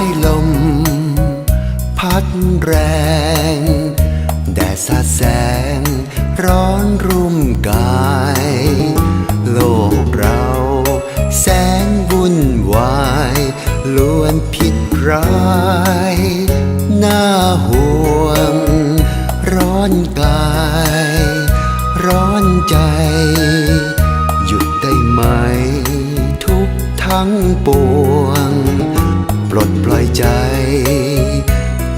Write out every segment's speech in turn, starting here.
ายลม พัดแรง แดดสาดแสง ร้อนรุ่มกาย โลกเรา แสงวุ่นวายล้วนผิดร้ายน่าห่วง ร้อนกาย ร้อนใจ หยุดได้ไหม ทุกทั้งปวง ปลดปล่อยใจ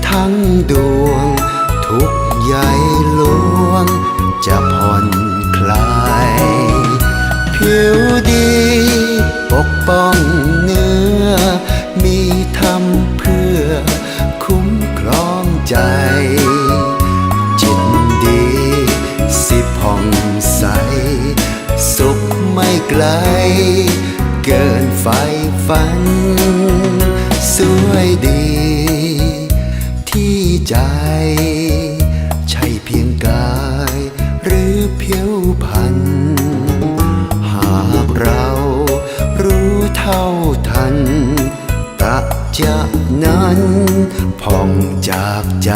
ทั้งดวง ทุกใยลวง จะผ่อนคลาย ผิวดี ปกป้องเนื้อ มีทำเพื่อ คุ้มครองใจ จิตดี สิผ่องใส สุขไม่ไกล เกินไฟฝันายหรือผิวพันหากเรารู้เท่าทันตะจะนั้น ผ่องจากใจ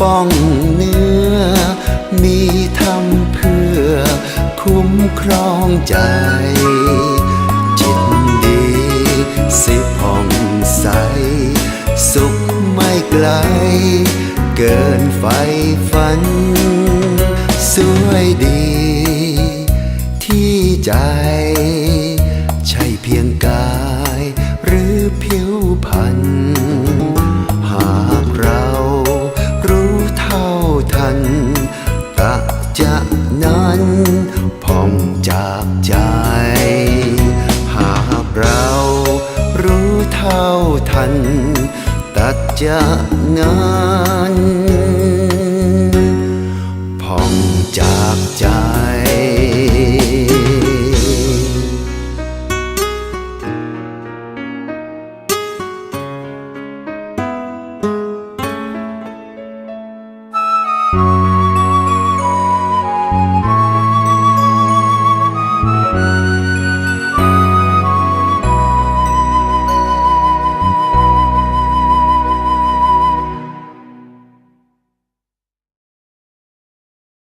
ป้องเนื้อ มีทำเพื่อคุ้มครองใจ จิตดีสิผ่องใส สุขไม่ไกล เกินไฟฝัน สวยดี ที่ใจ ใช่เพียงกาย นั้นพองจากใจ หากเรารู้เท่าทัน ตัดจะนั้น